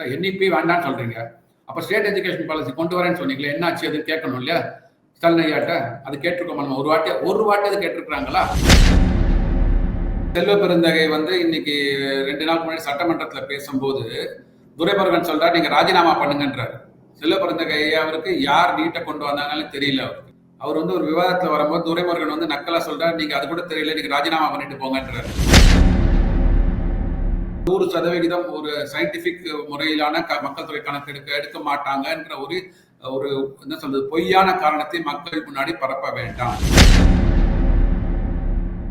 Sir NEP வேண்டாம்னு சொல்றீங்க. அப்போ ஸ்டேட் எஜுகேஷன் பாலிசி கொண்டு வரேன்னு சொன்னீங்களே என்ன ஆச்சு அது கேட்கணும் இல்லையா? ஸ்டாலின் அது கேட்டிருக்கோம் நம்ம ஒரு வாட்டி ஒரு வாட்டி அது கேட்டிருக்கிறாங்களா? செல்வ பெருந்தகை வந்து இன்னைக்கு ரெண்டு நாள் முன்னாடி சட்டமன்றத்துல பேசும்போது துரைமுருகன் சொல்றாரு நீங்க ராஜினாமா பண்ணுங்கன்றாரு. செல்வ பெருந்தகை ஐயா அவருக்கு யார் நீட்டை கொண்டு வந்தாங்கன்னு தெரியல அவருக்கு. அவர் வந்து ஒரு விவாதத்துல வரும்போது துரைமுருகன் வந்து நக்கலா சொல்றாரு நீங்க அது கூட தெரியல நீங்க ராஜினாமா பண்ணிட்டு போங்கன்றாரு. நூறு சதவிகிதம் ஒரு சயின்டிபிக் முறையிலான க- மக்கள் தொகை கணக்கெடுக்க எடுக்க மாட்டாங்கன்ற ஒரு ஒரு என்ன சொல்றது பொய்யான காரணத்தை மக்கள் முன்னாடி பரப்ப வேண்டாம்.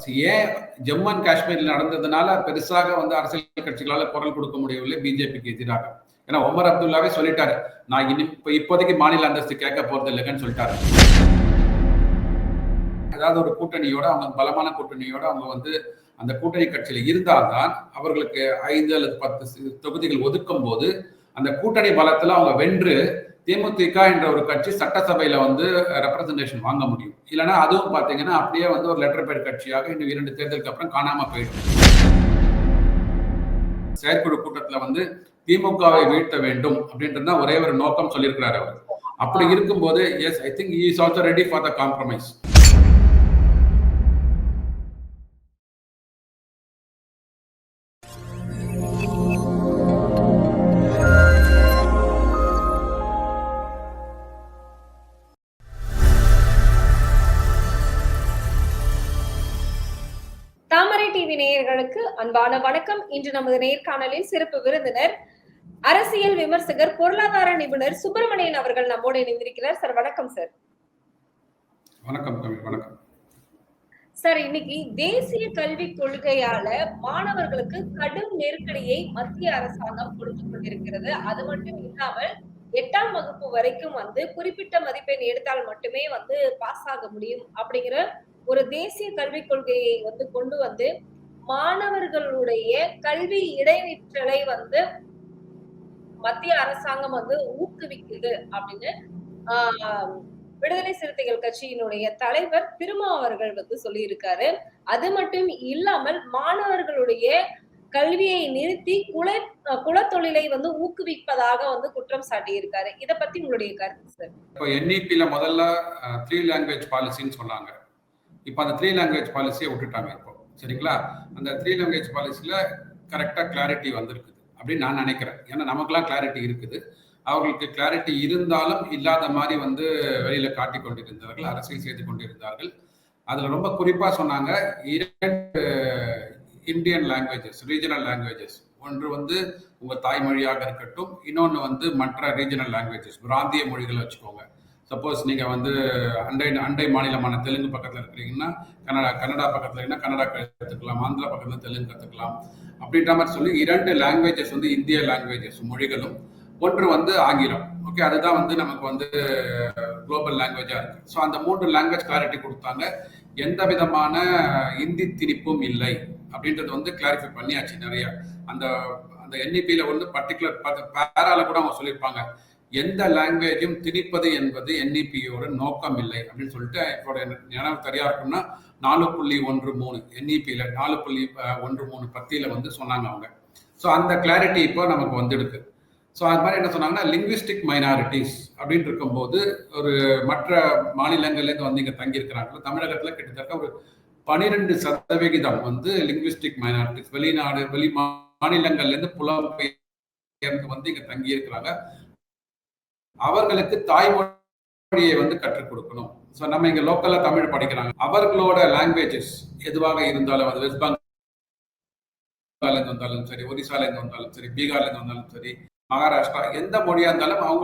ஏன் ஜம்மு அண்ட் காஷ்மீரில் நடந்ததுனால பெருசாக வந்து அரசியல் கட்சிகளால குரல் கொடுக்க முடியவில்லை பிஜேபிக்கு எதிராக. ஏன்னா ஒமர் அப்துல்லாவே சொல்லிட்டாரு நான் இனி இப்போ இப்போதைக்கு மாநில அந்தஸ்து கேட்க போறது இல்லைங்கன்னு சொல்லிட்டாரு. ஏதாவது ஒரு கூட்டணியோட அவங்க பலமான கூட்டணியோட அவங்க வந்து அந்த கூட்டணி கட்சியில் இருந்தால்தான் அவர்களுக்கு ஐந்து அல்லது பத்து தொகுதிகள் ஒதுக்கும் போது அந்த கூட்டணி பலத்தில் அவங்க வென்று தேமுதிக என்ற ஒரு கட்சி சட்டசபையில வந்து ரெப்ரசன்டேஷன் வாங்க முடியும். இல்லைன்னா அதுவும் பார்த்தீங்கன்னா அப்படியே வந்து ஒரு லெட்டர் பேர் கட்சியாக இன்னும் இரண்டு தேர்தலுக்கு அப்புறம் காணாமல் போயிடும். செயற்குழு கூட்டத்தில் வந்து திமுகவை வீழ்த்த வேண்டும் அப்படின்றது ஒரே ஒரு நோக்கம் சொல்லியிருக்கிறார் அவர். அப்படி இருக்கும்போது yes I think is also ready for the compromise நேயர்களுக்கு அன்பான வணக்கம். இன்று நமது நேர்காணலில் சிறப்பு விருந்தினர் அரசியல் விமர்சகர் பொருளாதார நிபுணர் சுப்பிரமணியன் அவர்கள் நம்மோடு இணைந்திருக்கிறார். சார் வணக்கம் சார். வணக்கம் வணக்கம். சார் இன்னைக்கு தேசிய கல்விக் கொள்கையால மாணவர்களுக்கு கடும் நெருக்கடியை மத்திய அரசாங்கம் கொடுத்து கொண்டிருக்கிறது. அது மட்டும் இல்லாமல் எட்டாம் வகுப்பு வரைக்கும் வந்து குறிப்பிட்ட மதிப்பெண் எடுத்தால் மட்டுமே வந்து பாஸ் ஆக முடியும் அப்படிங்கிற ஒரு தேசிய கல்விக் கொள்கையை வந்து கொண்டு வந்து மாணவர்களுடைய கல்வி இடைநிற்றலை வந்து மத்திய அரசாங்கம் வந்து ஊக்குவிக்குது அப்படின்னு ஆஹ் விடுதலை சிறுத்தைகள் கட்சியினுடைய தலைவர் திருமா அவர்கள் வந்து சொல்லியிருக்காரு. அது மட்டும் இல்லாமல் மாணவர்களுடைய கல்வியை நிறுத்தி குல அஹ் குலத்தொழிலை வந்து ஊக்குவிப்பதாக வந்து குற்றம் சாட்டியிருக்காரு. இத பத்தி உங்களுடைய கருத்து சார்? இப்போ என்இபியில் முதல்ல த்ரீ லாங்குவேஜ் பாலிசின்னு சொன்னாங்க. இப்போ அந்த த்ரீ லாங்குவேஜ் பாலிசியை விட்டுட்டாங்க இப்போ. சரிங்களா? அந்த த்ரீ லாங்குவேஜ் பாலிசியில் கரெக்டாக கிளாரிட்டி வந்திருக்குது அப்படின்னு நான் நினைக்கிறேன். ஏன்னா நமக்குலாம் கிளாரிட்டி இருக்குது. அவர்களுக்கு கிளாரிட்டி இருந்தாலும் இல்லாத மாதிரி வந்து வெளியில் காட்டி கொண்டிருந்தார்கள் அரசியல் செய்து கொண்டிருந்தார்கள். அதில் ரொம்ப குறிப்பாக சொன்னாங்க இரண்டு இந்தியன் லாங்குவேஜஸ் ரீஜனல் லாங்குவேஜஸ் ஒன்று வந்து உங்கள் தாய்மொழியாக இருக்கட்டும் இன்னொன்று வந்து மற்ற ரீஜனல் லாங்குவேஜஸ் பிராந்திய மொழிகளை வச்சுக்கோங்க. சப்போஸ் நீங்கள் வந்து அண்டை அண்டை மாநிலமான தெலுங்கு பக்கத்தில் இருக்கிறீங்கன்னா கன்னடா கன்னடா பக்கத்தில் இருக்கீங்கன்னா கன்னடா கற்றுக்கலாம் ஆந்திரா பக்கத்தில் தெலுங்கு கற்றுக்கலாம் அப்படின்ற மாதிரி சொல்லி இரண்டு லாங்குவேஜஸ் வந்து இந்திய லாங்குவேஜஸ் மொழிகளும். ஒன்று வந்து ஆங்கிலம். ஓகே அதுதான் வந்து நமக்கு வந்து குளோபல் லாங்குவேஜாக இருக்குது ஸோ அந்த மூன்று லாங்குவேஜ் கிளாரிட்டி கொடுத்தாங்க. எந்த விதமான இந்தி திணிப்பும் இல்லை. அப்படின்றது வந்து கிளாரிஃபை பண்ணியாச்சு நிறையா. அந்த அந்த என்இபியில் வந்து பர்டிகுலர் பேரால கூட அவங்க சொல்லியிருப்பாங்க. எந்த லாங்குவேஜும் திணிப்பது என்பது என்இபியோட நோக்கம் இல்லை அப்படின்னு சொல்லிட்டு இப்போ நினைவு சரியா இருக்கும்னா நாலு புள்ளி ஒன்று மூணு என்இபியில் நாலு புள்ளி ஒன்று மூணு பத்தியில வந்து சொன்னாங்க அவங்க. ஸோ அந்த கிளாரிட்டி இப்போ நமக்கு வந்துடுது ஸோ அது மாதிரி என்ன சொன்னாங்கன்னா லிங்குவிஸ்டிக் மைனாரிட்டிஸ் அப்படின்னு இருக்கும்போது ஒரு மற்ற மாநிலங்கள்லேருந்து வந்து இங்கே தங்கியிருக்கிறாங்களோ தமிழகத்தில் கிட்டத்தட்ட ஒரு பனிரெண்டு சதவிகிதம் வந்து லிங்குவிஸ்டிக் மைனாரிட்டிஸ் வெளிநாடு வெளி மாநிலங்கள்லேருந்து புலம்பெயர்ந்து வந்து இங்கே தங்கியிருக்கிறாங்க. அவர்களுக்கு தாய்மொழியை வந்து கற்றுக் கொடுக்கணும். ஸோ நம்ம இங்க லோக்கலாக தமிழ் படிக்கிறாங்க. அவர்களோட லாங்குவேஜஸ் எதுவாக இருந்தாலும் அது வெஸ்ட் பெங்காலேருந்து வந்தாலும் சரி ஒரிசால இருந்து வந்தாலும் சரி பீகார்ல இருந்து வந்தாலும் சரி மகாராஷ்டிரா எந்த மொழியா இருந்தாலும் அவங்க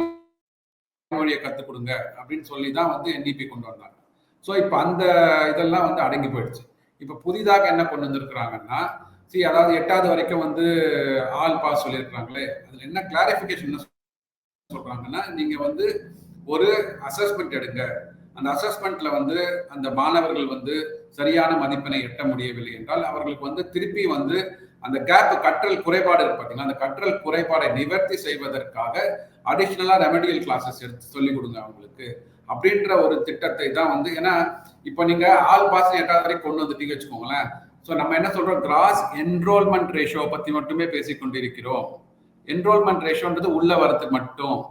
மொழியை கற்றுக் கொடுங்க அப்படின்னு சொல்லி தான் வந்து என்டிபி கொண்டு வந்தாங்க. ஸோ இப்போ அந்த இதெல்லாம் வந்து அடங்கி போயிடுச்சு. இப்போ புதிதாக என்ன கொண்டு வந்திருக்கிறாங்கன்னா சரி அதாவது எட்டாவது வரைக்கும் வந்து ஆல் பாஸ் சொல்லியிருக்கிறாங்களே அதில் என்ன கிளாரிஃபிகேஷன் சொல்றாங்கன்னா நீங்க வந்து ஒரு அசஸ்மெண்ட் எடுங்க. அந்த அசஸ்மெண்ட்ல வந்து அந்த மாணவர்கள் வந்து சரியான மதிப்பெண்ணை எட்ட முடியவில்லை என்றால் அவர்களுக்கு வந்து திருப்பி வந்து அந்த கேப் கற்றல் குறைபாடு இருக்கு பார்த்தீங்கன்னா அந்த கற்றல் குறைபாடை நிவர்த்தி செய்வதற்காக அடிஷ்னலா ரெமடியல் கிளாஸஸ் எடுத்து சொல்லிக் கொடுங்க அவங்களுக்கு. அப்படின்ற ஒரு திட்டத்தை தான் வந்து ஏன்னா இப்போ நீங்க ஆல் பாஸ் எட்டாவது வரைக்கும் கொண்டு வந்துட்டீங்க வச்சுக்கோங்களேன். ஸோ நம்ம என்ன சொல்றோம்? கிராஸ் என்ரோல்மெண்ட் ரேஷியோ பத்தி மட்டுமே பேசிக்கொண்டிருக்கிறோம் என்ரோல்மெண்ட் ரேஷியோன்றது உள்ள வரத்துக்கு மட்டும்.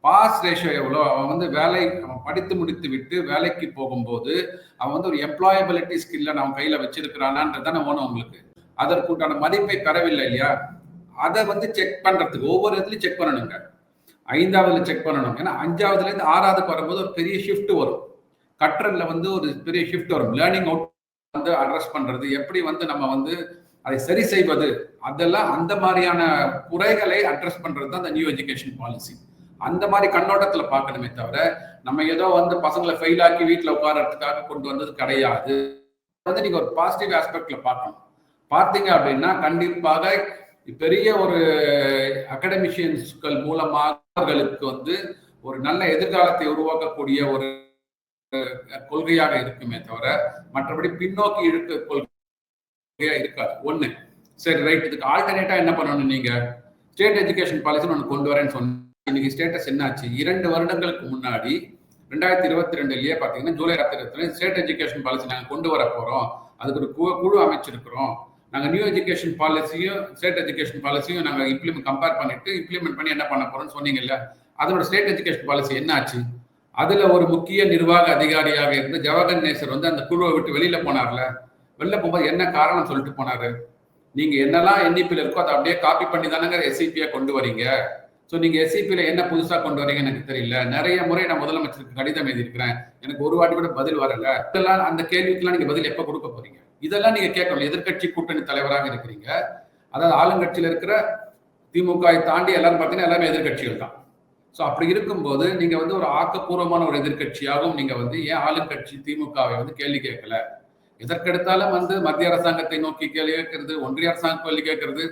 பாஸ் ரேஷியோ எவ்வளோ? அவன் வந்து வேலை அவன் படித்து முடித்து விட்டு வேலைக்கு போகும்போது அவன் வந்து ஒரு எம்ப்ளாயபிலிட்டி ஸ்கில்ல நம்ம கையில் வச்சிருக்கிறானான்றது தானே ஓணும் உங்களுக்கு. அதற்குண்டான மதிப்பை பெறவில்லை இல்லையா? அதை வந்து செக் பண்ணுறதுக்கு ஒவ்வொரு இதுலையும் செக் பண்ணணுங்க. ஐந்தாவதுல செக் பண்ணணும். ஏன்னா அஞ்சாவதுலேருந்து ஆறாவதுக்கு வரும்போது ஒரு பெரிய ஷிஃப்ட் வரும். கற்றல்ல வந்து ஒரு பெரிய ஷிஃப்ட் வரும். லேர்னிங் அவுட் வந்து அட்ரஸ் பண்ணுறது எப்படி வந்து நம்ம வந்து அதை சரி செய்வது. அதெல்லாம் அந்த மாதிரியான குறைகளை அட்ரஸ் பண்றது தான் அந்த நியூ எஜுகேஷன் பாலிசி அந்த மாதிரி கண்ணோட்டத்துல பார்க்கணுமே தவிர நம்ம ஏதோ வந்து பசங்களை ஃபெயில் ஆக்கி வீட்டில் உட்காரத்துக்காக கொண்டு வந்தது கிடையாது. வந்து நீங்க ஒரு பாசிட்டிவ் ஆஸ்பெக்ட்ல பார்க்கணும். பார்த்தீங்க அப்படின்னா கண்டிப்பாக பெரிய ஒரு அகடமிஷியன்ஸ்கள் மூலமாக அவர்களுக்கு வந்து ஒரு நல்ல எதிர்காலத்தை உருவாக்கக்கூடிய ஒரு கொள்கையாக இருக்குமே தவிர மற்றபடி பின்னோக்கி இழுக்க கொள்கை இருக்காது ஒண்ணு. சரி ரைட் இதுக்கு ஆல்டர்னேட்டா என்ன பண்ணணும் நீங்க? ஸ்டேட் எஜுகேஷன் பாலிசி ஒன்று கொண்டு வரேன்னு சொன்னேன் இன்னைக்கு ஸ்டேட்டஸ் என்னாச்சு? இரண்டு வருடங்களுக்கு முன்னாடி ரெண்டாயிரத்தி இருபத்தி ரெண்டுலயே பாத்தீங்கன்னா ஜூலை இருபத்தி ஸ்டேட் எஜுகேஷன் பாலிசி நாங்க கொண்டு வர போறோம். அதுக்கு ஒரு குழு குழு அமைச்சிருக்கிறோம். நாங்க நியூ எஜுகேஷன் பாலிசியும் ஸ்டேட் எஜுகேஷன் பாலிசியும் நாங்க இம்ப்ளிமெண்ட் கம்பேர் பண்ணிட்டு இம்ப்ளிமெண்ட் பண்ணி என்ன பண்ண போறோம்னு சொன்னீங்கல்ல அதோட ஸ்டேட் எஜுகேஷன் பாலிசி என்ன ஆச்சு அதுல ஒரு முக்கிய நிர்வாக அதிகாரியாக இருந்து ஜவஹர் நேசர் வந்து அந்த குழுவை விட்டு வெளியில போனார்ல. வெளில போகும்போது என்ன காரணம் சொல்லிட்டு போனாரு? நீங்க என்னெல்லாம் என்இபியில் இருக்கோ அதை அப்படியே காப்பி பண்ணி தானேங்க எஸ்இபியை கொண்டு வரீங்க. ஸோ நீங்க எஸ்இபியில என்ன புதுசா கொண்டு வரீங்க எனக்கு தெரியல. நிறைய முறை நான் முதலமைச்சருக்கு கடிதம் எழுதியிருக்கிறேன். எனக்கு ஒரு வாட்டி கூட பதில் வரல. இதெல்லாம் அந்த கேள்விக்கெல்லாம் நீங்க பதில் எப்ப கொடுக்க போறீங்க? இதெல்லாம் நீங்க கேட்கணும். எதிர்கட்சி கூட்டணி தலைவராக இருக்கிறீங்க. அதாவது ஆளுங்கட்சியில இருக்கிற திமுக தாண்டி எல்லாரும் பார்த்தீங்கன்னா எல்லாமே எதிர்கட்சிகள் தான். ஸோ அப்படி இருக்கும்போது நீங்க வந்து ஒரு ஆக்கப்பூர்வமான ஒரு எதிர்கட்சியாகவும் நீங்க வந்து ஏன் ஆளுங்கட்சி திமுகவை வந்து கேள்வி கேட்கல? எதற்கெடுத்தாலும் வந்து மத்திய அரசாங்கத்தை நோக்கி கேள்வி கேட்கறது ஒன்றிய அரசாங்கம் கேள்வி கேட்கறது.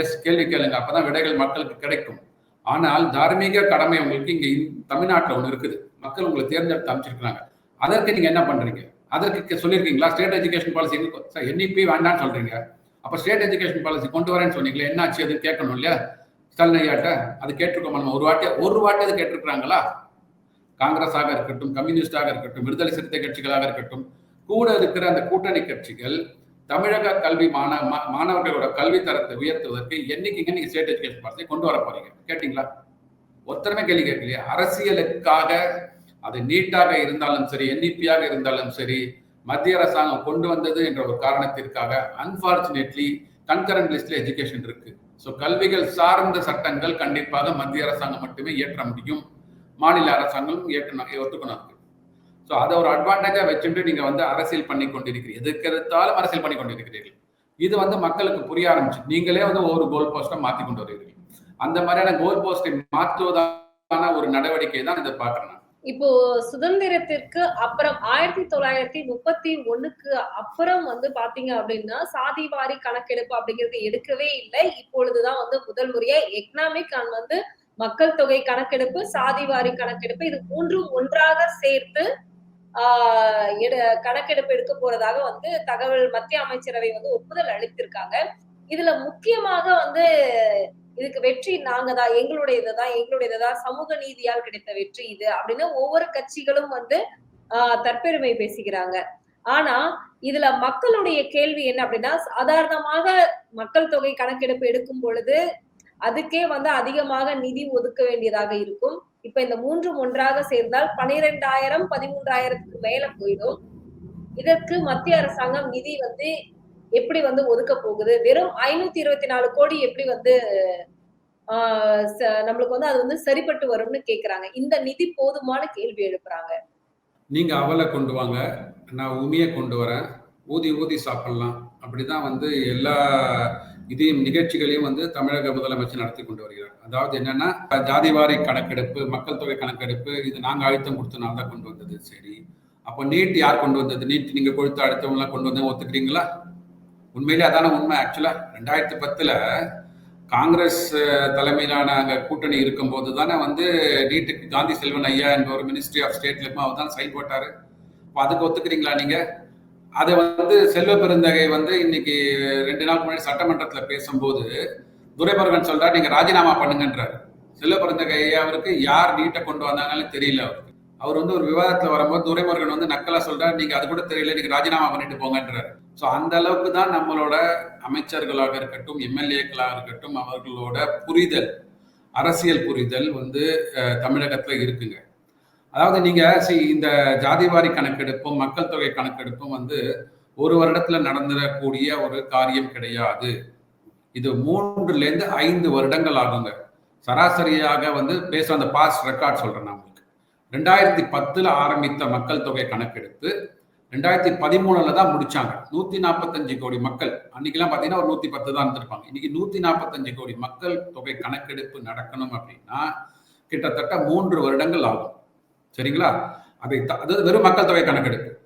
எஸ் கேள்வி கேளுங்க. அப்பதான் விடைகள் மக்களுக்கு கிடைக்கும். ஆனால் தார்மீக கடமை உங்களுக்கு இங்க தமிழ்நாட்டில் ஒன்று இருக்குது. மக்கள் உங்களை தேர்ந்தெடுத்து அமைச்சிருக்கிறாங்க அதற்கு நீங்க என்ன பண்றீங்க? அதற்கு சொல்லியிருக்கீங்களா? State education policy sir NEP வேண்டாம்னு சொல்றீங்க. அப்ப ஸ்டேட் எஜுகேஷன் பாலிசி கொண்டு வரேன்னு சொன்னீங்களே என்ன ஆச்சு அது கேட்கணும் இல்லையா? ஸ்டாலின் ஐயாட்ட அது கேட்டிருக்கோம் நம்ம. ஒரு வாட்டி ஒரு வாட்டி அது கேட்டிருக்கிறாங்களா? காங்கிரஸாக இருக்கட்டும் கம்யூனிஸ்டாக இருக்கட்டும் விடுதலை சிறுத்தை கட்சிகளாக இருக்கட்டும் கூட இருக்கிற அந்த கூட்டணி கட்சிகள் தமிழக கல்வி மாணவ மாணவர்களோட கல்வி தரத்தை உயர்த்துவதற்கு என்னைக்குங்க நீங்க ஸ்டேட் எஜுகேஷன் பாலிசி கொண்டு வர போறீங்க? கேட்டீங்களா? ஒத்தனை கேள்வி கேட்கலையே. அரசியலுக்காக அது நீட்டாக இருந்தாலும் சரி என்இபியாக இருந்தாலும் சரி மத்திய அரசாங்கம் கொண்டு வந்தது என்ற ஒரு காரணத்திற்காக அன்பார்ச்சுனேட்லி கன்கரண்ட் லிஸ்ட்ல எஜுகேஷன் இருக்கு. ஸோ கல்விகள் சார்ந்த சட்டங்கள் கண்டிப்பாக மத்திய அரசாங்கம் மட்டுமே இயற்ற முடியும். மாநில அரசாங்கம் ஏற்கனவே ஒத்துக்கணும். ஸோ அதை ஒரு அட்வான்டேஜா வச்சுட்டு நீங்க வந்து அரசியல் பண்ணி கொண்டிருக்கிறீர்கள் எதுக்கு எடுத்தாலும் அரசியல் பண்ணி கொண்டிருக்கிறீர்கள். இது வந்து மக்களுக்கு புரிய ஆரம்பிச்சு நீங்களே வந்து ஒவ்வொரு கோல் போஸ்ட்டை மாத்தி கொண்டு வருகிறீர்கள். அந்த மாதிரியான கோல் போஸ்டை மாற்றுவதான ஒரு நடவடிக்கை தான் இதை பாக்குறேன் இப்போ சுதந்திரத்திற்கு அப்புறம் ஆயிரத்தி தொள்ளாயிரத்தி முப்பத்தி ஒண்ணுக்கு அப்புறம் வந்து பாத்தீங்க அப்படின்னா சாதிவாரி கணக்கெடுப்பு அப்படிங்கிறது எடுக்கவே இல்லை. இப்பொழுதுதான் வந்து முதல் முறையா எக்கனாமிக் அண்ட் வந்து மக்கள் தொகை கணக்கெடுப்பு சாதிவாரி கணக்கெடுப்பு இது மூன்றும் ஒன்றாக சேர்த்து கணக்கெடுப்பு எடுக்க போறதாக வந்து தகவல் மத்திய அமைச்சரவை வந்து ஒப்புதல் அளித்திருக்காங்க. இதுல முக்கியமாக வந்து இதுக்கு வெற்றி நாங்க தான் எங்களுடையதுதான் எங்களுடையதுதான் சமூக நீதியால் கிடைத்த வெற்றி இது அப்படின்னு ஒவ்வொரு கட்சிகளும் வந்து ஆஹ் தற்பெருமை பேசுகிறாங்க. ஆனா இதுல மக்களுடைய கேள்வி என்ன அப்படின்னா சாதாரணமாக மக்கள் தொகை கணக்கெடுப்பு எடுக்கும் பொழுது அதுக்கே வந்து அதிகமாக நிதி ஒதுக்க வேண்டியதாக இருக்கும். இப்ப இந்த மூன்றும் ஒன்றாக சேர்ந்தால் பனிரெண்டாயிரம் பதிமூன்றாயிரத்துக்கு மேல போயிடும். இதற்கு மத்திய அரசாங்கம் நிதி வந்து எப்படி வந்து ஒதுக்க போகுது? வெறும் ஐநூத்தி இருபத்தி நாலு கோடி எப்படி வந்து நம்மளுக்கு வந்து அது வந்து சரிப்பட்டு வரும்னு கேக்குறாங்க. இந்த நிதி போதுமான கேள்வி எழுப்புறாங்க. நீங்க அவலை கொண்டு வாங்க. நான் உமிய கொண்டு வரேன். ஊதி ஊதி சாப்பிடலாம். அப்படிதான் வந்து எல்லா இதையும் நிகழ்ச்சிகளையும் வந்து தமிழக முதலமைச்சர் நடத்தி கொண்டு வருகிறார். அதாவது என்னன்னா ஜாதிவாரி கணக்கெடுப்பு மக்கள் தொகை கணக்கெடுப்பு இது நாங்க அழுத்தம் கொடுத்தனால தான் கொண்டு வந்தது. சரி. அப்போ நீட் யார் கொண்டு வந்தது? நீட் நீங்க கொடுத்த அழுத்தம்லாம் கொண்டு வந்து ஒத்துக்கிறீங்களா? உண்மையிலே அதான உண்மை. ஆக்சுவலா ரெண்டாயிரத்தி பத்துல காங்கிரஸ் தலைமையிலான அங்கே கூட்டணி இருக்கும்போது தானே வந்து நீட்டுக்கு காந்தி செல்வன் ஐயா என்ற ஒரு மினிஸ்ட்ரி ஆஃப் ஸ்டேட்ல அவர் தான் சைன் போட்டாரு. அதுக்கு ஒத்துக்கிறீங்களா நீங்க? அதை வந்து செல்வ பெருந்தகை வந்து இன்னைக்கு ரெண்டு நாள் முன்னாடி சட்டமன்றத்தில் பேசும்போது துரைமுருகன் சொல்றாரு நீங்க ராஜினாமா பண்ணுங்கன்றாரு. செல்வ பெருந்தகை அவருக்கு யார் நீட்டை கொண்டு வந்தாங்கன்னு தெரியல அவருக்கு. அவர் வந்து ஒரு விவாதத்தில் வரும்போது துரைமுருகன் வந்து நக்கலா சொல்றாரு நீங்க அது கூட தெரியல நீங்க ராஜினாமா பண்ணிட்டு போங்கன்றாரு. ஸோ அந்த அளவுக்கு தான் நம்மளோட அமைச்சர்களாக இருக்கட்டும் எம்எல்ஏக்களாக இருக்கட்டும் அவர்களோட புரிதல் அரசியல் புரிதல் வந்து தமிழகத்தில் இருக்குங்க. அதாவது நீங்க see, இந்த ஜாதிவாரி கணக்கெடுப்பும் மக்கள் தொகை கணக்கெடுப்பும் வந்து ஒரு வருடத்துல நடந்துடக்கூடிய ஒரு காரியம் கிடையாது. இது மூன்றுல இருந்து ஐந்து வருடங்கள் ஆகுங்க. சராசரியாக வந்து பேச அந்த பாஸ்ட் ரெக்கார்ட் சொல்றேன் நான் உங்களுக்கு. ரெண்டாயிரத்தி பத்துல ஆரம்பித்த மக்கள் தொகை கணக்கெடுப்பு ரெண்டாயிரத்தி பதிமூணுல தான் முடிச்சாங்க. நூத்தி நாற்பத்தஞ்சு கோடி மக்கள். அன்னைக்கெல்லாம் பாத்தீங்கன்னா ஒரு நூத்தி பத்து தான் இருந்திருப்பாங்க. இன்னைக்கு நூத்தி நாற்பத்தஞ்சு கோடி மக்கள் தொகை கணக்கெடுப்பு நடக்கணும் அப்படின்னா கிட்டத்தட்ட மூன்று வருடங்கள் ஆகும். சரிங்களா? அதை த- அது வெறும் மக்கள் தொகை கணக்கெடுப்பு.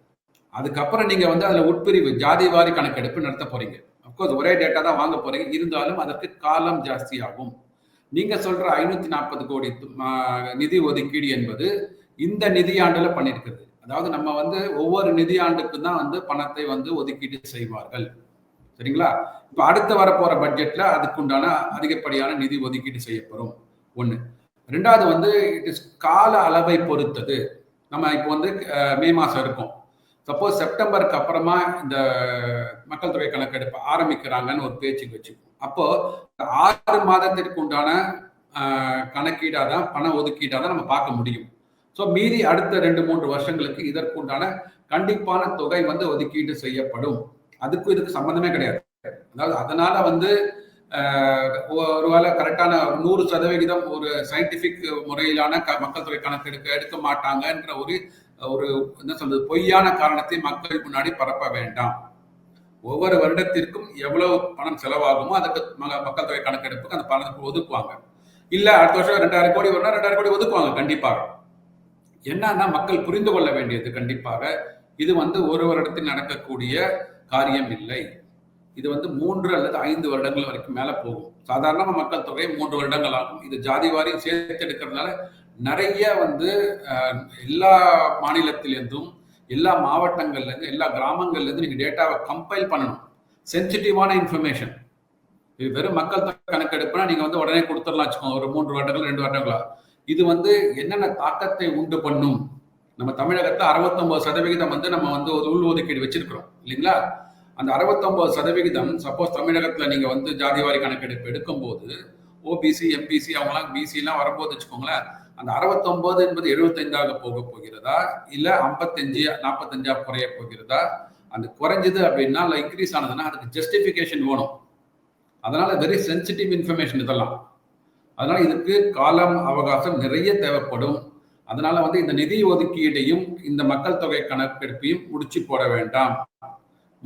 அதுக்கப்புறம் நீங்க வந்து அதுல உட்பிரிவு ஜாதி வாரி கணக்கெடுப்பு நடத்த போறீங்க. அப்கோர்ஸ் ஒரே டேட்டா தான் வாங்க போறீங்க. இருந்தாலும் அதற்கு காலம் ஜாஸ்தியாகும். நீங்க சொல்ற ஐநூத்தி நாற்பது கோடி நிதி ஒதுக்கீடு என்பது இந்த நிதியாண்டுல பண்ணியிருக்குது அதாவது நம்ம வந்து ஒவ்வொரு நிதியாண்டுக்கு தான் வந்து பணத்தை வந்து ஒதுக்கீடு செய்வார்கள். சரிங்களா? இப்ப அடுத்து வரப்போற பட்ஜெட்ல அதுக்குண்டான அதிகப்படியான நிதி ஒதுக்கீடு செய்யப்படும். ஒன்று ரெண்டாவது வந்து இட் இஸ் கால அளவை பொறுத்தது. நம்ம இப்போ வந்து மே மாதம் இருக்கும். சப்போஸ் செப்டம்பருக்கு அப்புறமா இந்த மக்கள் தொகை கணக்கெடுப்பு ஆரம்பிக்கிறாங்கன்னு ஒரு பேச்சுக்கு வச்சுக்கோம் அப்போ ஆறு மாதத்திற்கு உண்டான கணக்கீடாக தான் பண ஒதுக்கீடாக தான் நம்ம பார்க்க முடியும். ஸோ மீதி அடுத்த ரெண்டு மூன்று வருஷங்களுக்கு இதற்குண்டான கண்டிப்பான தொகை வந்து ஒதுக்கீடு செய்யப்படும். அதுக்கும் இதுக்கு சம்மந்தமே கிடையாது. அதாவது அதனால வந்து ஒருவேளை கரெக்டான நூறு சதவிகிதம் ஒரு சயின்டிபிக் முறையிலான க- மக்கள் தொகை கணக்கெடுக்க எடுக்க மாட்டாங்கன்ற ஒரு ஒரு என்ன சொல்றது பொய்யான காரணத்தை மக்கள் முன்னாடி பரப்ப வேண்டாம். ஒவ்வொரு வருடத்திற்கும் எவ்வளவு பணம் செலவாகுமோ அதுக்கு ம- மக்கள் தொகை கணக்கெடுப்புக்கு அந்த பணத்துக்கு ஒதுக்குவாங்க. இல்ல அடுத்த வருஷம் ரெண்டாயிரம் கோடி வரணும் ரெண்டாயிரம் கோடி ஒதுக்குவாங்க கண்டிப்பாக. என்னன்னா மக்கள் புரிந்து கொள்ள வேண்டியது கண்டிப்பாக. இது வந்து ஒரு வருடத்தில் நடக்கக்கூடிய காரியம் இல்லை. இது வந்து மூன்று அல்லது ஐந்து வருடங்கள் வரைக்கும் மேலே போகும். சாதாரணமாக மக்கள் தொகை மூன்று வருடங்கள் ஆகும். இது ஜாதி வாரியம் சேர்த்து எடுக்கிறதுனால நிறைய வந்து எல்லா மாநிலத்திலேருந்தும் எல்லா மாவட்டங்கள்லேருந்து எல்லா கிராமங்கள்லேருந்து நீங்கள் டேட்டாவை கம்பைல் பண்ணணும். சென்சிட்டிவான இன்ஃபர்மேஷன் இது வெறும் மக்கள் தொகை கணக்கெடுப்புனா நீங்கள் வந்து உடனே கொடுத்துடலாம் வச்சுக்கோங்க. ஒரு மூன்று வருடங்கள் ரெண்டு வருடங்களா? இது வந்து என்னென்ன தாக்கத்தை உண்டு பண்ணும்? நம்ம தமிழகத்தில் அறுபத்தொம்பது சதவிகிதம் வந்து நம்ம வந்து ஒரு உள் ஒதுக்கீடு வச்சிருக்கிறோம். இல்லைங்களா? அந்த 69% சதவிகிதம் சப்போஸ் தமிழகத்தில் நீங்கள் வந்து ஜாதிவாரி கணக்கெடுப்பு எடுக்கும்போது ஓபிசி எம்பிசி அவங்களாம் பிசிலாம் வரும்போது வச்சுக்கோங்களேன் அந்த 69 என்பது 75ஆக போக போகிறதா? இல்லை ஐம்பத்தஞ்சு நாற்பத்தஞ்சா குறைய போகிறதா? அந்த குறைஞ்சது அப்படின்னா இன்க்ரீஸ் ஆனதுன்னா அதுக்கு ஜஸ்டிஃபிகேஷன் வேணும். அதனால வெரி சென்சிட்டிவ் இன்ஃபர்மேஷன் இதெல்லாம். அதனால இதுக்கு காலம் அவகாசம் நிறைய தேவைப்படும். அதனால வந்து இந்த நிதி ஒதுக்கீடையும் இந்த மக்கள் தொகை கணக்கெடுப்பையும் முடிச்சு போட வேண்டாம்.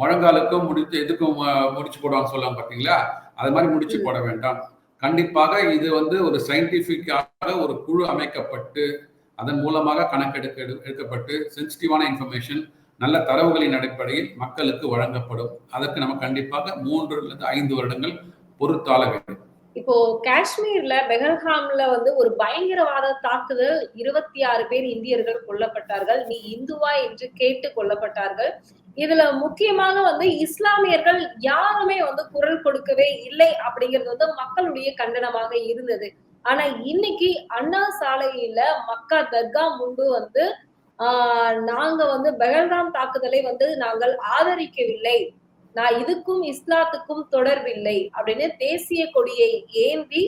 முழங்காலுக்கும் முடித்து எதுக்கும் முடிச்சு போடுவாங்க சொல்லுவாங்க பார்த்தீங்களா அது மாதிரி முடிச்சு போட வேண்டாம். கண்டிப்பாக இது வந்து ஒரு சயின்டிபிக்காக ஒரு குழு அமைக்கப்பட்டு அதன் மூலமாக கணக்கெடுக்க எடுக்கப்பட்டு சென்சிட்டிவான இன்ஃபர்மேஷன் நல்ல தரவுகளின் அடிப்படையில் மக்களுக்கு வழங்கப்படும். அதற்கு நம்ம கண்டிப்பாக மூன்று அல்லது ஐந்து வருடங்கள் பொறுத்தாள வேண்டும். இப்போ காஷ்மீர்ல பெகல்ஹாம்ல வந்து ஒரு பயங்கரவாத தாக்குதல் இருபத்தி ஆறு பேர் இந்தியர்கள் கொல்லப்பட்டார்கள். நீ இந்துவா என்று கேட்டு கொல்லப்பட்டார்கள். இதுல முக்கியமாக வந்து இஸ்லாமியர்கள் யாருமே வந்து குரல் கொடுக்கவே இல்லை அப்படிங்கிறது வந்து மக்களுடைய கண்டனமாக இருந்தது. ஆனா இன்னைக்கு அண்ணா சாலையில மக்கா தர்கா முன்பு வந்து ஆஹ் நாங்க வந்து பெஹல்ராம் தாக்குதலை வந்து நாங்கள் ஆதரிக்கவில்லை. நான் இதுக்கும் இஸ்லாத்துக்கும் தொடர்பில்லை அப்படின்னு தேசிய கொடியை ஏந்தி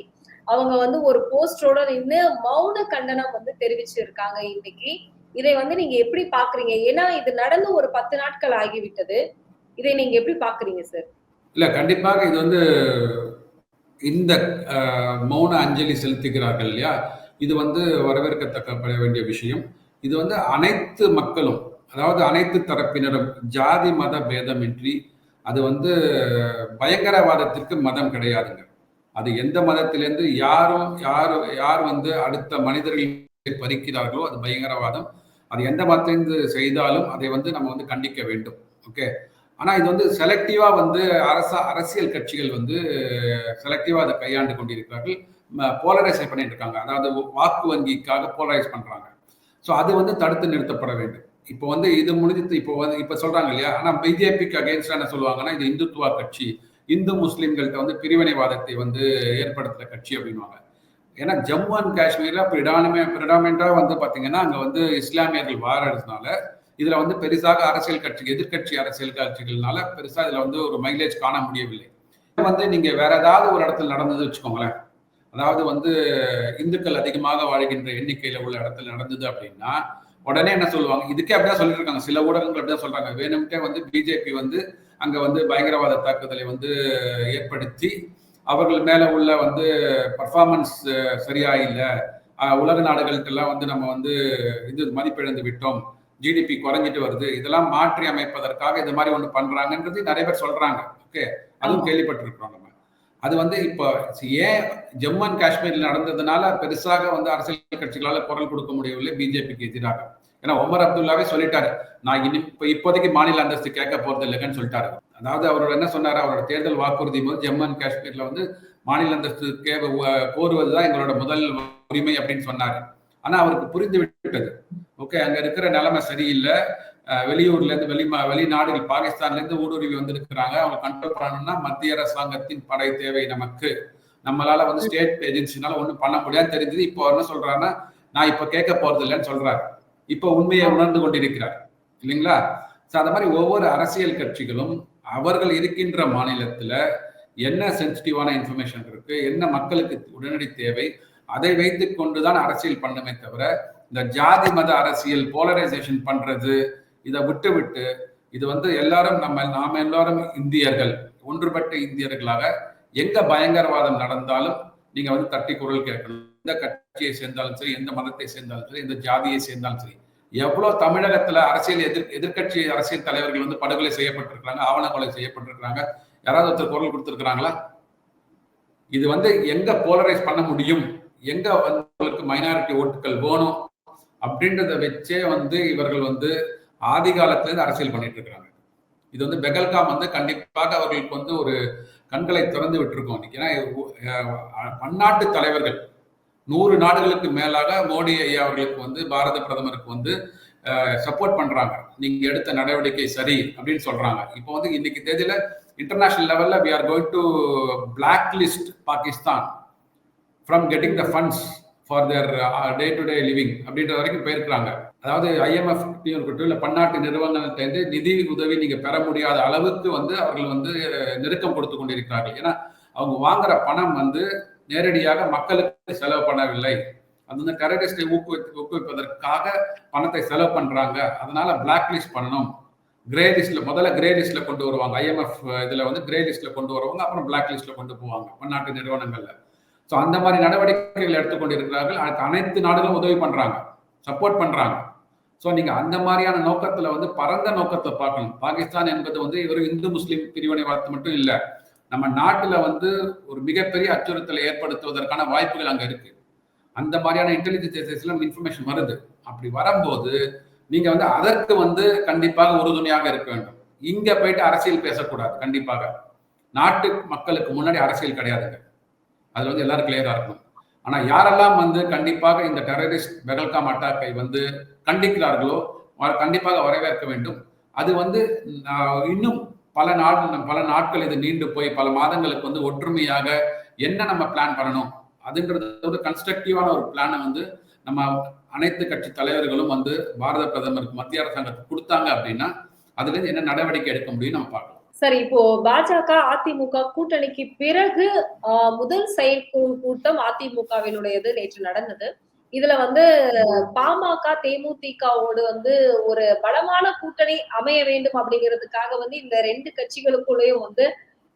அவங்க வந்து ஒரு போஸ்டரோட நின்று மௌன கண்டனம் வந்து தெரிவிச்சிருக்காங்க இன்னைக்கு. இதை வந்து நீங்க எப்படி பாக்குறீங்க? ஏன்னா இது நடந்து ஒரு பத்து நாட்கள் ஆகிவிட்டது. இதை நீங்க எப்படி பாக்குறீங்க சார் இல்ல கண்டிப்பாக இது வந்து இந்த மௌன அஞ்சலி செலுத்துகிறார்கள் இல்லையா? இது வந்து வரவேற்கத்தக்கப்பட வேண்டிய விஷயம். இது வந்து அனைத்து மக்களும் அதாவது அனைத்து தரப்பினரும் ஜாதி மத பேதமின்றி அது வந்து பயங்கரவாதத்திற்கு மதம் கிடையாதுங்க. அது எந்த மதத்திலேருந்து யாரும் யார் யார் வந்து அடுத்த மனிதர்கள் பறிக்கிறார்களோ அது பயங்கரவாதம். அது எந்த மதத்திலிருந்து செய்தாலும் அதை வந்து நம்ம வந்து கண்டிக்க வேண்டும். ஓகே? ஆனா இது வந்து செலக்டிவாக வந்து அரச அரசியல் கட்சிகள் வந்து செலக்டிவாக அதை கையாண்டு கொண்டிருக்கிறார்கள். போலரைஸ் பண்ணிட்டு இருக்காங்க. அதாவது வாக்கு வங்கிக்காக போலரைஸ் பண்றாங்க. ஸோ அது வந்து தடுத்து நிறுத்தப்பட வேண்டும். இப்போ வந்து இது முடிஞ்சு இப்போ வந்து இப்போ சொல்றாங்க இல்லையா? ஆனா பிஜேபிக்கு அகேன்ஸ்டாக என்ன சொல்லுவாங்கன்னா இது இந்துத்துவா கட்சி இந்து முஸ்லீம்கள்கிட்ட வந்து பிரிவினைவாதத்தை வந்து ஏற்படுத்துகிற கட்சி அப்படின்வாங்க ஏன்னா ஜம்மு அண்ட் காஷ்மீர்ல பிரிடானமே பிரிடாமெண்டா வந்து பாத்தீங்கன்னா அங்க வந்து இஸ்லாமியர்கள் வாரதுனால இதுல வந்து பெருசாக அரசியல் கட்சி எதிர்க்கட்சி அரசியல் கட்சிகள்னால பெருசா இதுல வந்து ஒரு மைலேஜ் காண முடியவில்லை. வந்து நீங்க வேற ஏதாவது ஒரு இடத்துல நடந்தது வச்சுக்கோங்களேன். அதாவது வந்து இந்துக்கள் அதிகமாக வாழ்கின்ற எண்ணிக்கையில உள்ள இடத்துல நடந்தது அப்படின்னா உடனே என்ன சொல்லுவாங்க? இதுக்கே அப்படிதான் சொல்லியிருக்காங்க. சில ஊடகங்கள் அப்படிதான் சொல்றாங்க. வேணும்ட்டே வந்து பிஜேபி வந்து அங்க வந்து பயங்கரவாத தாக்குதலை வந்து ஏற்படுத்தி அவர்கள் மேல உள்ள வந்து பர்ஃபார்மன்ஸ் சரியா இல்லை உலக நாடுகளுக்கெல்லாம் வந்து நம்ம வந்து இது மதிப்பிழந்து விட்டோம். ஜிடிபி குறைஞ்சிட்டு வருது. இதெல்லாம் மாற்றி அமைப்பதற்காக இந்த மாதிரி ஒன்று பண்றாங்கன்றது நிறைய பேர் சொல்றாங்க. ஓகே? அதுவும் கேள்விப்பட்டிருக்கிறோம் நம்ம. அது வந்து இப்போ ஏன் ஜம்மு அண்ட் காஷ்மீரில் நடந்ததுனால பெருசாக வந்து அரசியல் கட்சிகளால் குரல் கொடுக்க முடியவில்லை? பிஜேபிக்கு எதிராக. ஏன்னா ஒமர் அப்துல்லாவே சொல்லிட்டாரு நான் இனி இப்போ இப்போதைக்கு மாநில அந்தஸ்து கேட்க போறது இல்லைங்கன்னு சொல்லிட்டாரு. அதாவது அவர் என்ன சொன்னார்? அவரோட தேர்தல் வாக்குறுதி போது ஜம்மு அண்ட் காஷ்மீர்ல வந்து மாநில அந்தஸ்து கே கோருவதுதான் எங்களோட முதல் உரிமை அப்படின்னு சொன்னாரு. ஆனா அவருக்கு புரிந்து விட்டது. ஓகே அங்க இருக்கிற நிலைமை சரியில்லை. வெளியூர்ல இருந்து வெளி வெளிநாடுகள் பாகிஸ்தான்ல இருந்து ஊடுருவி வந்திருக்கிறாங்க. அவங்க கண்ட்ரோல் பண்ணணும்னா மத்திய அரசாங்கத்தின் படை தேவை நமக்கு. நம்மளால வந்து ஸ்டேட் ஏஜென்சினால ஒண்ணும் பண்ண முடியாது தெரிஞ்சது. இப்போ என்ன சொல்றாருன்னா நான் இப்ப கேட்க போறது இல்லைன்னு சொல்றாரு. இப்ப உண்மையை உணர்ந்து கொண்டிருக்கிறார். இல்லைங்களா? ஸோ அந்த மாதிரி ஒவ்வொரு அரசியல் கட்சிகளும் அவர்கள் இருக்கின்ற மாநிலத்துல என்ன சென்சிட்டிவான இன்ஃபர்மேஷன் இருக்கு என்ன மக்களுக்கு உடனடி தேவை அதை வைத்து கொண்டுதான் அரசியல் பண்ணுமே தவிர இந்த ஜாதி மத அரசியல் போலரைசேஷன் பண்றது இதை விட்டு விட்டு இது வந்து எல்லாரும் நம்ம நாம எல்லாரும் இந்தியர்கள் ஒன்றுபட்ட இந்தியர்களாக எங்க பயங்கரவாதம் நடந்தாலும் நீங்க வந்து தட்டி குரல் கேட்கணும். எந்த கட்சியை சேர்ந்தாலும் சரி எந்த மதத்தை சேர்ந்தாலும் சரி எந்த ஜாதியை சேர்ந்தாலும் சரி எவ்வளவு தமிழகத்துல அரசியல் எதிர் எதிர்கட்சி அரசியல் தலைவர்கள் வந்து படுகொலை செய்யப்பட்டிருக்கிறாங்க ஆவண செய்யப்பட்டிருக்கிறாங்க யாராவது ஒருத்தர் குரல் கொடுத்திருக்கிறாங்களா? இது வந்து எங்க போலரைஸ் பண்ண முடியும்? எங்க வந்து மைனாரிட்டி ஓட்டுகள் வேணும்? அப்படின்றத வச்சே வந்து இவர்கள் வந்து ஆதிகாலத்துல இருந்து அரசியல் பண்ணிட்டு இருக்கிறாங்க. இது வந்து பெகல்காம் வந்து கண்டிப்பாக அவர்களுக்கு வந்து ஒரு கண்களை திறந்து விட்டுருக்கோம் ஏன்னா பன்னாட்டு தலைவர்கள் நூறு நாடுகளுக்கு மேலாக மோடி ஐயா அவர்களுக்கு வந்து பாரத பிரதமருக்கு வந்து சப்போர்ட் பண்றாங்க. நீங்க எடுத்த நடவடிக்கை சரி அப்படின்னு சொல்றாங்க. இப்போ வந்து இன்னைக்கு தேதியில இன்டர்நேஷனல் லெவல்ல we are going to black list Pakistan from getting the funds for their day to day living அப்படின்ற வரைக்கும் போயிருக்கிறாங்க. அதாவது ஐஎம்எஃப் இருக்கட்டும் இல்லை பன்னாட்டு நிறுவனத்திலேருந்து நிதி உதவி நீங்கள் பெற முடியாத அளவுக்கு வந்து அவர்கள் வந்து நெருக்கம் கொடுத்து கொண்டிருக்கிறார்கள். ஏன்னா அவங்க வாங்குற பணம் வந்து நேரடியாக மக்களுக்கு செலவு பண்ணவில்லை. அது வந்து டெரரிஸ்டை ஊக்குவித்து ஊக்குவிப்பதற்காக பணத்தை செலவு பண்றாங்க. அதனால பிளாக் லிஸ்ட் பண்ணணும் கிரே லிஸ்ட்ல முதல்ல கிரே லிஸ்ட்ல கொண்டு வருவாங்க. ஐஎம்எஃப் இதுல வந்து கிரே லிஸ்ட்ல கொண்டு வருவாங்க அப்புறம் பிளாக் லிஸ்ட்ல கொண்டு போவாங்க பன்னாட்டு நிறுவனங்கள்ல. ஸோ அந்த மாதிரி நடவடிக்கைகள் எடுத்துக்கொண்டிருக்கிறார்கள் அதுக்கு அனைத்து நாடுகளும் உதவி பண்றாங்க சப்போர்ட் பண்றாங்க. ஸோ நீங்க அந்த மாதிரியான நோக்கத்துல வந்து பரந்த நோக்கத்தை பார்க்கணும். பாகிஸ்தான் என்பது வந்து ஒரு இந்து முஸ்லீம் பிரிவினைவாதத்து மட்டும் இல்லை. நம்ம நாட்டில் வந்து ஒரு மிகப்பெரிய அச்சுறுத்தலை ஏற்படுத்துவதற்கான வாய்ப்புகள் அங்கே இருக்கு. அந்த மாதிரியான இன்டெலிஜென்ஸ் இன்ஃபர்மேஷன் வருது. அப்படி வரும்போது நீங்க வந்து அதற்கு வந்து கண்டிப்பாக உறுதுணையாக இருக்க வேண்டும். இங்க போயிட்டு அரசியல் பேசக்கூடாது கண்டிப்பாக. நாட்டு மக்களுக்கு முன்னாடி அரசியல் கிடையாதுங்க. அதுல வந்து எல்லாரும் கிளியரா இருக்கணும். ஆனா யாரெல்லாம் வந்து கண்டிப்பாக இந்த டெரரிஸ்ட் பெகல்காம் அட்டாக்கை வந்து கண்டிக்கிறார்களோ கண்டிப்பாக வரவேற்க வேண்டும். அது வந்து இன்னும் பல நாள் பல நாட்கள் இது நீண்டு போய் பல மாதங்களுக்கு வந்து ஒற்றுமையாக என்ன நம்ம பிளான் பண்ணணும்? அதுன்றது ஒரு கன்ஸ்ட்ரக்டிவான ஒரு பிளானை வந்து நம்ம அனைத்து கட்சி தலைவர்களும் வந்து பாரத பிரதமருக்கு மத்திய அரசாங்கத்துக்கு கொடுத்தாங்க அப்படின்னா அதுல என்ன நடவடிக்கை எடுக்க முடியும் நம்ம பார்க்கலாம். சரி இப்போ பாஜக அதிமுக கூட்டணிக்கு பிறகு முதல் செயற்குழு கூட்டம் அதிமுகவினுடையது நேற்று நடந்தது. இதுல வந்து பாமக தேமுதிகவோடு வந்து ஒரு பலமான கூட்டணி அமைய வேண்டும் அப்படிங்கிறதுக்காக வந்து இந்த ரெண்டு கட்சிகளுக்குள்ளேயும் வந்து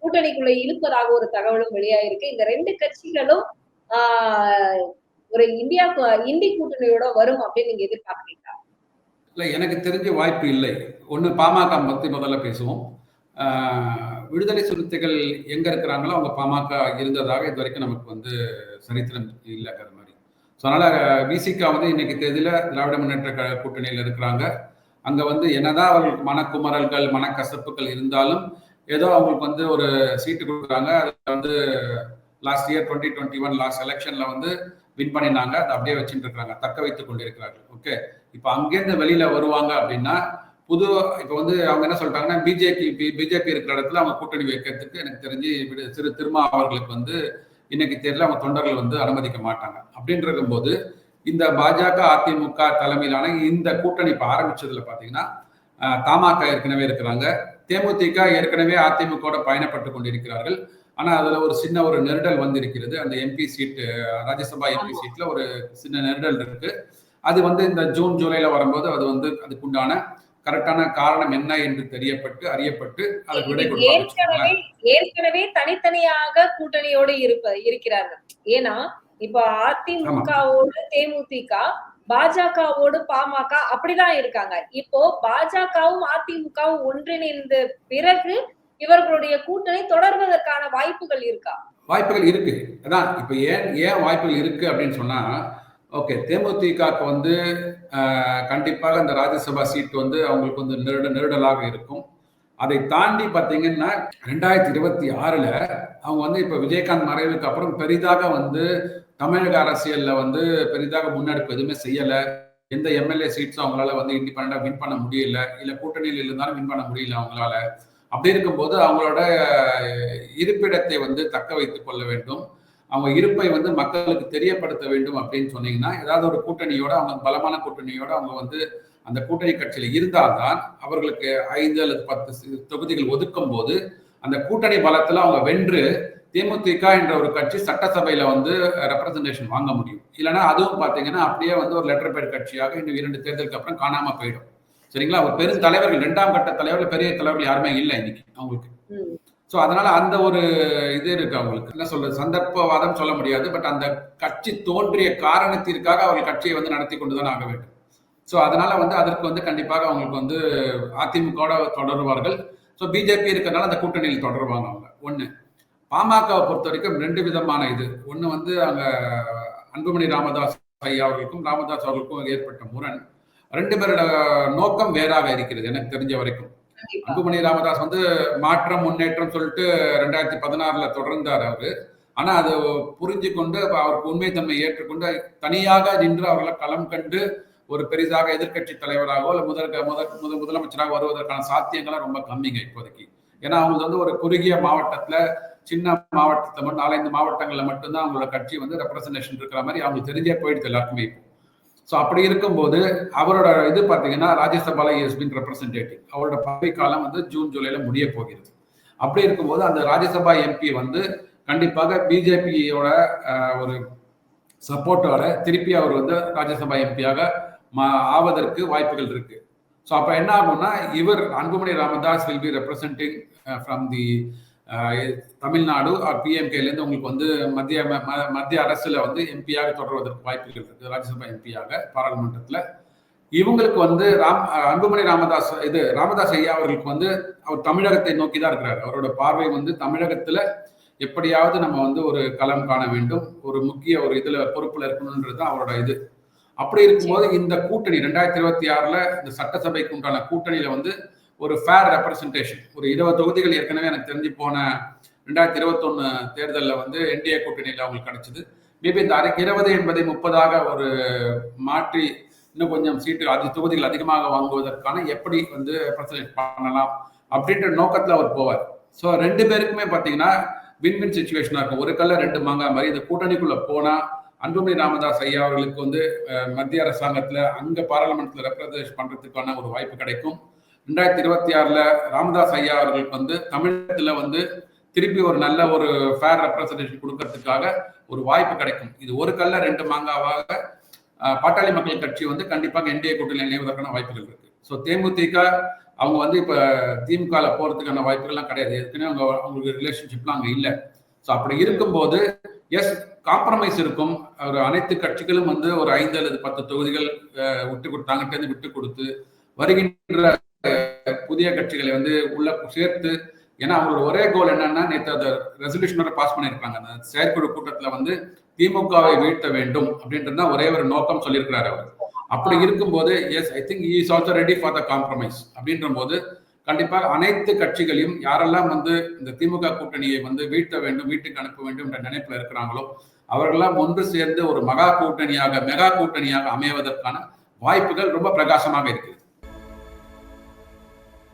கூட்டணிக்குள்ள இழுப்பதாக ஒரு தகவலும் வெளியாயிருக்கு. இந்த ரெண்டு கட்சிகளும் ஆஹ் ஒரு இந்தியா இந்தி கூட்டணியோட வரும் அப்படின்னு நீங்க எதிர்பார்க்குறீங்களா? இல்ல எனக்கு தெரிஞ்ச வாய்ப்பு இல்லை. ஒண்ணு பாமக பத்தி முதல்ல பேசுவோம். விடுதலை சிறுத்தைகள் எங்க இருக்கிறாங்களோ அவங்க பாமக இருந்ததாக இது வரைக்கும் நமக்கு வந்து சரித்திரம் இல்லைங்கிற மாதிரி. ஸோ அதனால் விசிகா வந்து இன்னைக்கு தேதியில் திராவிட முன்னேற்ற கூட்டணியில் இருக்கிறாங்க. அங்கே வந்து என்னதான் அவர்களுக்கு மனக்குமரல்கள் மனக்கசப்புகள் இருந்தாலும் ஏதோ அவங்களுக்கு வந்து ஒரு சீட்டு கொடுக்குறாங்க. அதில் வந்து last year twenty twenty one last எலெக்ஷனில் வந்து வின் பண்ணினாங்க. அதை அப்படியே வச்சுட்டு இருக்காங்க தக்க வைத்துக் கொண்டிருக்கிறார்கள். ஓகே இப்போ அங்கேருந்து வெளியில் வருவாங்க அப்படின்னா புது இப்போ வந்து அவங்க என்ன சொல்றாங்கன்னா பிஜேபி பிஜேபி இருக்கிற இடத்துல அவங்க கூட்டணி வைக்கிறதுக்கு எனக்கு தெரிஞ்சு திரு திருமா அவர்களுக்கு வந்து இன்னைக்கு தேர்தலில் அவங்க தொண்டர்கள் வந்து அனுமதிக்க மாட்டாங்க. அப்படின்ற போது இந்த பாஜக அதிமுக தலைமையிலான இந்த கூட்டணி இப்ப ஆரம்பிச்சதுல பாத்தீங்கன்னா அஹ், தமாக ஏற்கனவே இருக்கிறாங்க. தேமுதிக ஏற்கனவே அதிமுக பயணப்பட்டு கொண்டிருக்கிறார்கள். ஆனா அதுல ஒரு சின்ன ஒரு நெருடல் வந்திருக்கிறது. அந்த எம்பி சீட் ராஜ்யசபா எம்பி சீட்ல ஒரு சின்ன நெருடல் இருக்கு. அது வந்து இந்த ஜூன் ஜூலைல வரும்போது அது வந்து அதுக்குண்டான கரெக்டான காரணம் என்ன என்று தெரியப்பட்டு அறியப்பட்டு அதுக்கு விடை ஏற்கனவே ஏற்கனவே தனித்தனியாக கூட்டணியோடு இருப்ப இருக்கிறார்கள். ஏன்னா இப்ப அதிமுகவோடு தேமுதிக பாஜகவோடு பாமக அப்படிதான் இருக்காங்க. இப்போ பாஜகவும் அதிமுகவும் ஒன்றிணைந்த பிறகு இவர்களுடைய கூட்டணி தொடர்வதற்கான வாய்ப்புகள் இருக்கா? வாய்ப்புகள் இருக்கு. அதான் இப்ப ஏன் ஏன் வாய்ப்புகள் இருக்கு அப்படின்னு சொன்னா ஓகே தேமுதிகக்கு வந்து கண்டிப்பாக அந்த ராஜ்யசபா சீட் வந்து அவங்களுக்கு வந்து நெருட நெருடலாக இருக்கும். அதை தாண்டி பார்த்தீங்கன்னா ரெண்டாயிரத்தி இருபத்தி ஆறில் அவங்க வந்து இப்போ விஜயகாந்த் மறைவுக்கு அப்புறம் பெரிதாக வந்து தமிழக அரசியலில் வந்து பெரிதாக முன்னெடுப்பு எதுவுமே செய்யலை. எந்த எம்எல்ஏ சீட்ஸும் அவங்களால வந்து இண்டிபெண்டாக வின் பண்ண முடியல. இல்லை கூட்டணியில் இருந்தாலும் வின் பண்ண முடியல அவங்களால. அப்படி இருக்கும்போது அவங்களோட இருப்பிடத்தை வந்து தக்க வைத்துக் கொள்ள வேண்டும். அவங்க இருப்பை வந்து மக்களுக்கு தெரியப்படுத்த வேண்டும் அப்படின்னு சொன்னீங்கன்னா ஏதாவது ஒரு கூட்டணியோட அவங்க பலமான கூட்டணியோட அவங்க வந்து அந்த கூட்டணி கட்சியில் இருந்தால்தான் அவர்களுக்கு ஐந்து அல்லது பத்து தொகுதிகள் ஒதுக்கும் போது அந்த கூட்டணி பலத்தில் அவங்க வென்று தேமுதிக என்ற ஒரு கட்சி சட்டசபையில வந்து ரெப்ரசன்டேஷன் வாங்க முடியும். இல்லைன்னா அதுவும் பார்த்தீங்கன்னா அப்படியே வந்து ஒரு லெட்டர் பேட் கட்சியாக இன்னும் இரண்டு தேர்தலுக்கு அப்புறம் காணாம போயிடும். சரிங்களா? அவர் பெரும் தலைவர்கள் இரண்டாம் கட்ட தலைவர்கள் பெரிய தலைவர்கள் யாருமே இல்லை இன்னைக்கு அவங்களுக்கு. ஸோ அதனால அந்த ஒரு இது இருக்கு அவங்களுக்கு. என்ன சொல்றது? சந்தர்ப்பவாதம் சொல்ல முடியாது. பட் அந்த கட்சி தோன்றிய காரணத்திற்காக அவர்கள் கட்சியை வந்து நடத்தி கொண்டு தான் ஆக வேண்டும். ஸோ அதனால வந்து அதற்கு வந்து கண்டிப்பாக அவங்களுக்கு வந்து அதிமுகவோட தொடருவார்கள். ஸோ பிஜேபி இருக்கிறதுனால அந்த கூட்டணியில் தொடருவாங்க அவங்க. ஒன்று பாமகவை பொறுத்த வரைக்கும் ரெண்டு விதமான இது. ஒன்று வந்து அங்கே அன்புமணி ராமதாஸ் ஐயா அவர்களுக்கும் ராமதாஸ் அவர்களுக்கும் ஏற்பட்ட முரண். ரெண்டு பேரோட நோக்கம் வேறாக இருக்கிறது எனக்கு தெரிஞ்ச வரைக்கும். அன்புமணி ராமதாஸ் வந்து மாற்றம் முன்னேற்றம் சொல்லிட்டு ரெண்டாயிரத்தி பதினாறுல தொடர்ந்தார் அவரு. ஆனா அது புரிஞ்சு கொண்டு அவருக்கு உண்மைத்தன்மை ஏற்றுக்கொண்டு தனியாக நின்று அவர்களை களம் கண்டு ஒரு பெரிதாக எதிர்க்கட்சி தலைவராகவோ இல்ல முதல் முதல் முதலமைச்சராக வருவதற்கான சாத்தியங்கள்லாம் ரொம்ப கம்மிங்க இப்போதைக்கு. ஏன்னா அவங்க வந்து ஒரு குறுகிய மாவட்டத்துல சின்ன மாவட்டத்தை மட்டும் நாலஞ்சு மாவட்டங்கள்ல மட்டும்தான் அவங்களோட கட்சி வந்து ரெப்ரசன்டேஷன் இருக்கிற மாதிரி அவங்களுக்கு தெரிஞ்சே போயிடுது எல்லாருக்குமே இப்போ. ஸோ அப்படி இருக்கும்போது அவரோட இது பார்த்தீங்கன்னா ராஜ்யசபால இஸ் பின் ரெப்ரசன்டேட்டிவ் அவரோட பதவி காலம் வந்து ஜூன் ஜூலையில் முடிய போகிறது. அப்படி இருக்கும்போது அந்த ராஜ்யசபா எம்பி வந்து கண்டிப்பாக பிஜேபியோட ஒரு சப்போர்ட்டோட திருப்பி அவர் வந்து ராஜ்யசபா எம்பியாக ஆவதற்கு வாய்ப்புகள் இருக்கு. ஸோ அப்போ என்ன ஆகும்னா இவர் Anbumani Ramadoss will be representing from the Tamil Nadu பிஎம்கேலேருந்து உங்களுக்கு வந்து மத்திய ம- மத்திய அரசில் வந்து எம்பியாக தொடர்வதற்கு வாய்ப்புகள் இருக்குது ராஜ்யசபா எம்பியாக பாராளுமன்றத்தில். இவங்களுக்கு வந்து ராம் அன்புமணி ராமதாஸ் இது ராமதாஸ் ஐயா அவர்களுக்கு வந்து அவர் தமிழகத்தை நோக்கி தான் இருக்கிறார். அவரோட பார்வை வந்து தமிழகத்தில் எப்படியாவது நம்ம வந்து ஒரு களம் காண வேண்டும் ஒரு முக்கிய ஒரு இதில் பொறுப்பில் இருக்கணுன்றது தான் அவரோட இது. அப்படி இருக்கும்போது இந்த கூட்டணி ரெண்டாயிரத்தி இருபத்தி ஆறில் இந்த சட்டசபைக்கு உண்டான கூட்டணியில் வந்து ஒரு ஃபேர் ரெப்ரசன்டேஷன் ஒரு இருபது தொகுதிகள் ஏற்கனவே எனக்கு தெரிஞ்சு போன ரெண்டாயிரத்தி இருபத்தொன்னு தேர்தலில் வந்து என்டிஏ கூட்டணியில் அவங்களுக்கு கிடைச்சிது. மேபி இந்த அரை இருபது என்பதை முப்பதாக ஒரு மாற்றி இன்னும் கொஞ்சம் சீட்டு அது தொகுதிகள் அதிகமாக வாங்குவதற்கான எப்படி வந்து ரெப்ரசன்டேட் பண்ணலாம் அப்படின்ற நோக்கத்தில் அவர் போவார். ஸோ ரெண்டு பேருக்குமே பார்த்தீங்கன்னா வின் வின் சுச்சுவேஷனாக இருக்கும். ஒரு கல்ல ரெண்டு மாங்காய் மாதிரி இந்த கூட்டணிக்குள்ளே போனால் அன்புமணி ராமதாஸ் ஐயா அவர்களுக்கு வந்து மத்திய அரசாங்கத்தில் அங்கே பாராளுமன்றத்தில் ரெப்ரசன்டேட் பண்ணுறதுக்கான ஒரு வாய்ப்பு கிடைக்கும். ரெண்டாயிரத்தி இருபத்தி ஆறுல ராமதாஸ் ஐயா அவர்களுக்கு வந்து தமிழகத்துல வந்து திருப்பி ஒரு நல்ல ஒரு ஃபேர் ரெப்ரசன்டேஷன் கொடுக்கறதுக்காக ஒரு வாய்ப்பு கிடைக்கும். இது ஒரு கல்ல ரெண்டு மாங்காவாக பாட்டாளி மக்கள் கட்சி வந்து கண்டிப்பாக என்டிஏ கூட்டணியில் இணைவதற்கான வாய்ப்புகள் இருக்கு. ஸோ தேமுதிக அவங்க வந்து இப்ப திமுகல போறதுக்கான வாய்ப்புகள்லாம் கிடையாது. ஏற்கனவே அவங்க அவங்களுக்கு ரிலேஷன்ஷிப்லாம் அங்கே இல்லை. ஸோ அப்படி இருக்கும்போது எஸ் காம்ப்ரமைஸ் இருக்கும். ஒரு அனைத்து கட்சிகளும் வந்து ஒரு ஐந்து அல்லது பத்து தொகுதிகள் விட்டு கொடுத்தாங்கிட்டேருந்து விட்டு கொடுத்து வருகின்ற புதிய கட்சிகளை வந்து உள்ள சேர்த்து ஏன்னா அவங்களோட ஒரே கோல் என்னன்னா நேற்று அந்த ரெசல்யூஷனோட பாஸ் பண்ணியிருக்காங்க அந்த செயற்குழு கூட்டத்துல வந்து திமுகவை வீழ்த்த வேண்டும் அப்படின்றது தான் ஒரே ஒரு நோக்கம் சொல்லியிருக்கிறாரு அவர். அப்படி இருக்கும்போது yes I think is also ready for the compromise அப்படின்ற போது கண்டிப்பாக அனைத்து கட்சிகளையும் யாரெல்லாம் வந்து இந்த திமுக கூட்டணியை வந்து வீழ்த்த வேண்டும் வீட்டுக்கு அனுப்ப வேண்டும் என்ற நினைப்பில் இருக்கிறாங்களோ அவர்களெல்லாம் ஒன்று சேர்ந்து ஒரு மகா கூட்டணியாக மெகா கூட்டணியாக அமைவதற்கான வாய்ப்புகள் ரொம்ப பிரகாசமாக இருக்குது.